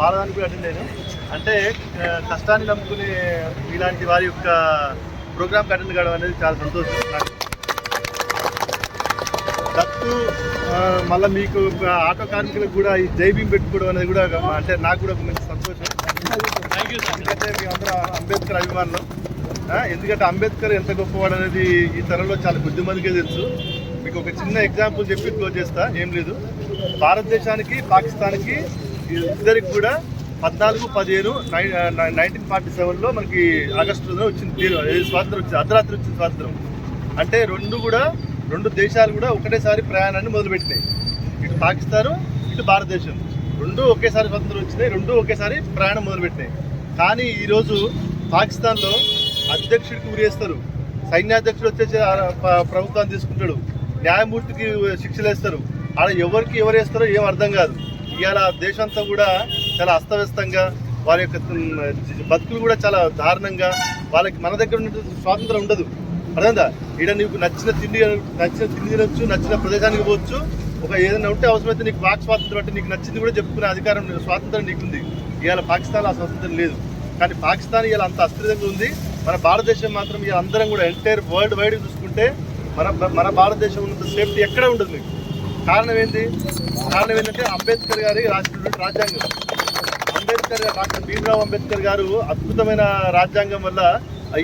వాళ్ళదానికి కూడా అటెండ్ అంటే కష్టాన్ని నమ్ముకునే ఇలాంటి వారి యొక్క ప్రోగ్రామ్కి అటెండ్ కావడం అనేది చాలా సంతోషం. దత్తు మళ్ళీ మీకు ఆటో కార్మికులకు కూడా ఈ జై భీమ్ పెట్టుకోవడం అనేది కూడా అంటే నాకు కూడా ఒక మంచి సంతోషం. ఎందుకంటే మేమందరం అంబేద్కర్ అభిమానులు. ఎందుకంటే అంబేద్కర్ ఎంత గొప్పవాడు అనేది ఈ తరంలో చాలా కొద్ది మందికే తెలుసు. మీకు ఒక చిన్న ఎగ్జాంపుల్ చెప్పి క్లోజ్ చేస్తా ఏం లేదు. భారతదేశానికి పాకిస్తాన్కి ఇద్దరికి కూడా పద్నాలుగు పదిహేను నైన్టీన్ ఫార్టీ సెవెన్లో మనకి ఆగస్టులో వచ్చింది తీరు- స్వాతంత్రం వచ్చింది అర్ధరాత్రి వచ్చింది స్వాతంత్రం. అంటే రెండు కూడా రెండు దేశాలు కూడా ఒకటేసారి ప్రయాణాన్ని మొదలుపెట్టినాయి. ఇటు పాకిస్తాన్ ఇటు భారతదేశం. రెండు ఒకేసారి స్వతంత్రం వచ్చినాయి రెండు ఒకేసారి ప్రయాణం మొదలుపెట్టినాయి. కానీ ఈరోజు పాకిస్తాన్లో అధ్యక్షుడికి ఉరేస్తారు సైన్యాధ్యక్షుడు వచ్చేసి ప్రభుత్వాన్ని తీసుకుంటాడు. న్యాయమూర్తికి శిక్షలు వేస్తారు. ఆడ ఎవరికి ఎవరు వేస్తారో ఏం అర్థం కాదు. ఇవాళ దేశంతో కూడా చాలా అస్తవ్యస్తంగా వారి యొక్క బతుకులు కూడా చాలా దారుణంగా వాళ్ళకి మన దగ్గర ఉన్నటువంటి స్వాతంత్రం ఉండదు. అర్థందా ఇక్కడ నీకు నచ్చిన తిండి నచ్చిన తిండి తినొచ్చు నచ్చిన ప్రదేశానికి పోవచ్చు. ఒక ఏదైనా ఉంటే అవసరమైతే నీకు వాక్ స్వాతంత్రం అంటే నీకు నచ్చింది కూడా చెప్పుకునే అధికారం స్వాతంత్రం నీకుంది. ఇవాళ పాకిస్తాన్ ఆ స్వాతంత్రం లేదు. కానీ పాకిస్తాన్ ఇవాళ అంత అస్థిరంగా ఉంది. మన భారతదేశం మాత్రం ఇవాళ అందరం కూడా ఎంటైర్ వరల్డ్ వైడ్ చూసుకుంటే మన మన భారతదేశం ఉన్నంత సేఫ్టీ ఎక్కడ ఉండదు మీకు. కారణం ఏంటి? కారణం ఏంటంటే అంబేద్కర్ గారి రాసినటువంటి రాజ్యాంగం. అంబేద్కర్ గారు డాక్టర్ భీమరావు అంబేద్కర్ గారు అద్భుతమైన రాజ్యాంగం వల్ల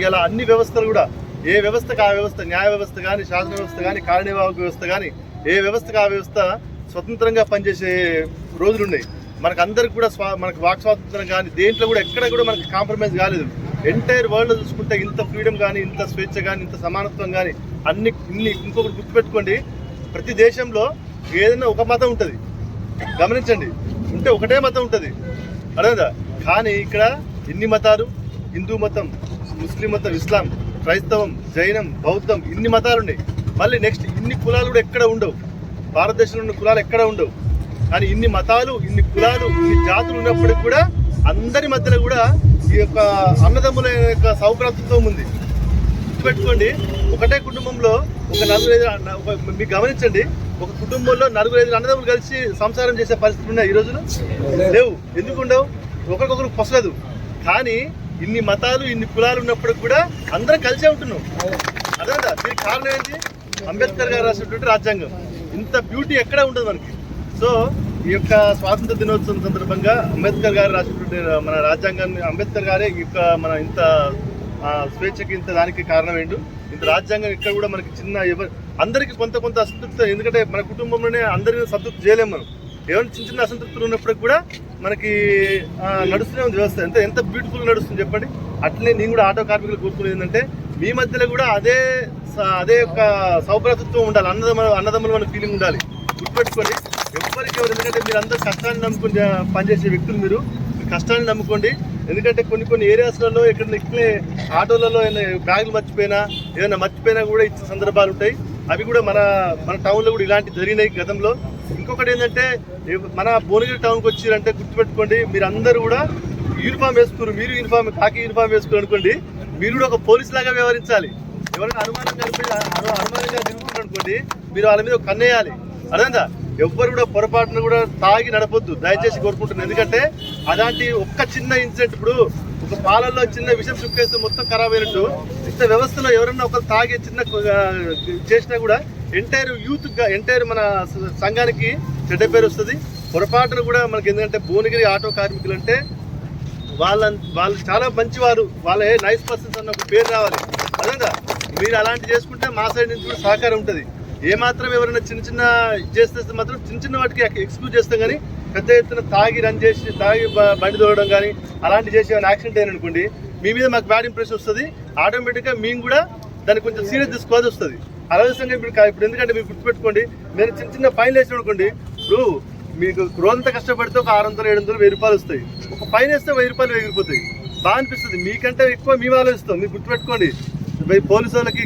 ఇలా అన్ని వ్యవస్థలు కూడా ఏ వ్యవస్థకు ఆ వ్యవస్థ న్యాయ వ్యవస్థ కానీ శాసన వ్యవస్థ కానీ కార్యనిర్వాహక వ్యవస్థ కానీ ఏ వ్యవస్థకు ఆ వ్యవస్థ స్వతంత్రంగా పనిచేసే రోజులు ఉన్నాయి మనకు అందరికి కూడా స్వా మనకు వాక్ స్వాతంత్రం కానీ దేంట్లో కూడా ఎక్కడ కూడా మనకి కాంప్రమైజ్ కాలేదు. ఎంటైర్ వరల్డ్ చూసుకుంటే ఇంత ఫ్రీడమ్ కానీ ఇంత స్వేచ్ఛ కానీ ఇంత సమానత్వం కానీ అన్ని ఇన్ని ఇంకొకటి గుర్తుపెట్టుకోండి. ప్రతి దేశంలో ఏదైనా ఒక మతం ఉంటుంది. గమనించండి. ఉంటే ఒకటే మతం ఉంటుంది. అర్థమైందా? కానీ ఇక్కడ ఎన్ని మతాలు? హిందూ మతం ముస్లిం మతం ఇస్లాం క్రైస్తవం జైనం బౌద్ధం ఇన్ని మతాలు ఉన్నాయి మళ్ళీ నెక్స్ట్ ఇన్ని కులాలు కూడా ఎక్కడ ఉండవు. భారతదేశంలో ఉన్న కులాలు ఎక్కడ ఉండవు. కానీ ఇన్ని మతాలు ఇన్ని కులాలు ఇన్ని జాతులు ఉన్నప్పటికీ కూడా అందరి మధ్యలో కూడా ఈ యొక్క అన్నదమ్ముల యొక్క సౌభ్రాతృత్వం ఉంది. గుర్తుపెట్టుకోండి. ఒకటే కుటుంబంలో ఒక నలుగురు ఐదు ఒక- మీరు గమనించండి. ఒక కుటుంబంలో నలుగురు ఐదు అన్నదమ్ములు కలిసి సంసారం చేసే పరిస్థితులు ఉన్నాయి ఈ రోజున? లేవు. ఎందుకు ఉండవు? ఒకరికొకరు పొసలేదు కానీ ఇన్ని మతాలు ఇన్ని కులాలు ఉన్నప్పుడు కూడా అందరం కలిసే ఉంటున్నాం. అదే దీనికి కారణం ఏంటి? అంబేద్కర్ గారు రాసినటువంటి రాజ్యాంగం. ఇంత బ్యూటీ ఎక్కడ ఉండదు మనకి. సో ఈ యొక్క స్వాతంత్ర దినోత్సవం సందర్భంగా అంబేద్కర్ గారు రాసినటువంటి మన రాజ్యాంగాన్ని అంబేద్కర్ గారే ఈ యొక్క మన ఇంత స్వేచ్ఛకి ఇంత దానికి కారణం ఏంటి? ఇంత రాజ్యాంగం ఇక్కడ కూడా మనకి చిన్న ఎవరు అందరికీ కొంత కొంత అసంతృప్తి ఎందుకంటే మన కుటుంబంలోనే అందరినీ సంతృప్తి చేయలేము మనం. ఏమైనా చిన్న చిన్న అసంతృప్తులు ఉన్నప్పటికి కూడా మనకి నడుస్తూనే ఉంది వ్యవస్థ. ఎంత ఎంత బ్యూటిఫుల్ నడుస్తుంది చెప్పండి. అట్లనే నేను కూడా ఆటో కార్మికులు కోరుకునేది ఏంటంటే మీ మధ్యలో కూడా అదే స- అదే ఒక సౌభ్రతత్వం ఉండాలి. అన్నదమ్మ అన్నదమ్ములు మన ఫీలింగ్ ఉండాలి. గుర్తుపెట్టుకోండి. ఎవరికి ఎవరు ఎందుకంటే మీరు అందరూ కష్టాన్ని నమ్ముకుని పనిచేసే వ్యక్తులు మీరు కష్టాన్ని నమ్ముకోండి. ఎందుకంటే కొన్ని కొన్ని ఏరియాస్లలో ఇక్కడ ఇట్లే ఆటోలలో ఏమైనా బ్యాగులు మర్చిపోయినా ఏదైనా మర్చిపోయినా కూడా ఇచ్చే సందర్భాలు ఉంటాయి. అవి కూడా మన మన టౌన్లో కూడా ఇలాంటి జరిగినాయి గతంలో. ఇంకొకటి ఏంటంటే మన భువనగిరి టౌన్కి వచ్చిరంటే గుర్తుపెట్టుకోండి మీరు అందరూ కూడా యూనిఫామ్ వేసుకున్నారు. మీరు యూనిఫామ్ కాకి యూనిఫామ్ వేసుకుని అనుకోండి మీరు కూడా ఒక పోలీస్ లాగా వ్యవహరించాలి. ఎవరైనా అనుమానం కలిపి అను- అనుమానంగా తిరుగుతున్నారు అనుకోండి మీరు వాళ్ళ మీద ఒక కన్నేయాలి అర్థందా ఎవ్వరు కూడా పొరపాటున కూడా తాగి నడపొద్దు. దయచేసి కోరుకుంటున్నాను. ఎందుకంటే అలాంటి ఒక్క చిన్న ఇన్సిడెంట్ ఇప్పుడు ఒక పాలల్లో చిన్న విషయం చుక్కేస్తే మొత్తం ఖరాబ్ అయినట్టు ఇంత వ్యవస్థలో ఎవరన్నా ఒకరు తాగే చిన్న చేసినా కూడా ఎంటైర్ యూత్ ఎంటైర్ మన సంఘానికి చెడ్డ పేరు వస్తుంది. పొరపాటున కూడా మనకి ఎందుకంటే భువనగిరి ఆటో కార్మికులు అంటే వాళ్ళ వాళ్ళు చాలా మంచివారు. వాళ్ళ నైస్ పర్సన్స్ అన్న ఒక పేరు రావాలి. అదేగా మీరు అలాంటి చేసుకుంటే మా సైడ్ నుంచి కూడా సహకారం ఉంటుంది. ఏ మాత్రం ఎవరైనా చిన్న చిన్న ఇది చేస్తే మాత్రం చిన్న చిన్న వాటికి ఎక్స్క్యూజ్ చేస్తాం కానీ పెద్ద ఎత్తున తాగి రన్ చేసి తాగి బండి తోడడం కానీ అలాంటి చేసి ఏమైనా యాక్సిడెంట్ అయిన అనుకోండి మీ మీద మాకు బ్యాడ్ ఇంప్రెషన్ వస్తుంది. ఆటోమేటిక్గా మేము కూడా దాన్ని కొంచెం సీరియస్ తీసుకోవాల్సి వస్తుంది. అనవసరంగా ఇప్పుడు ఇప్పుడు ఎందుకంటే మీరు గుర్తుపెట్టుకోండి నేను చిన్న చిన్న ఫైన్ వేసిన అనుకోండి ఇప్పుడు మీకు రోజంతా కష్టపడితే ఒక ఆరు వందలు ఏడు వందలు వెయ్యి రూపాయలు వస్తాయి. ఒక ఫైన్ వేస్తే వెయ్యి రూపాయలు ఎగిరిపోతాయి బాగా అనిపిస్తుంది. మీకంటే ఎక్కువ మేము ఆలోచిస్తాం మీరు గుర్తుపెట్టుకోండి. పోలీసు వాళ్ళకి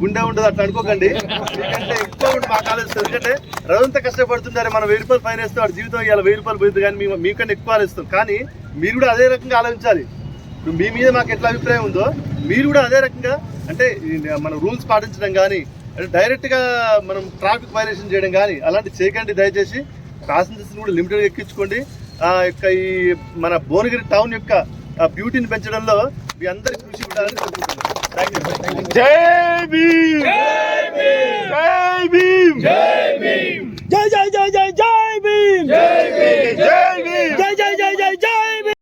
గుండె ఉండదు అట్లా అనుకోకండి. మీకంటే ఎక్కువ ఉండి మాకు ఆలోచిస్తాం ఎందుకంటే రోజంతా కష్టపడుతున్నారు మనం వెయ్యి రూపాయలు పైన వేస్తే వాడి జీవితం ఇవాళ వెయ్యి రూపాయలు పోయింది కానీ మేము మీకంటే ఎక్కువ ఆలోచిస్తాం. కానీ మీరు కూడా అదే రకంగా ఆలోచించాలి. ఇప్పుడు మీ మీద మాకు ఎట్లా అభిప్రాయం ఉందో మీరు కూడా అదే రకంగా అంటే మన రూల్స్ పాటించడం కానీ అంటే డైరెక్ట్గా మనం ట్రాఫిక్ వైలేషన్ చేయడం కానీ అలాంటి చేయకండి దయచేసి. ప్యాసింజర్స్ని కూడా లిమిటెడ్గా ఎక్కించుకోండి. ఆ యొక్క ఈ మన భువనగిరి టౌన్ యొక్క ఆ, బ్యూటీని పెంచడంలో మీ అందరి కృషి ఉండాలని కోరుకుంటున్నాను Gabi!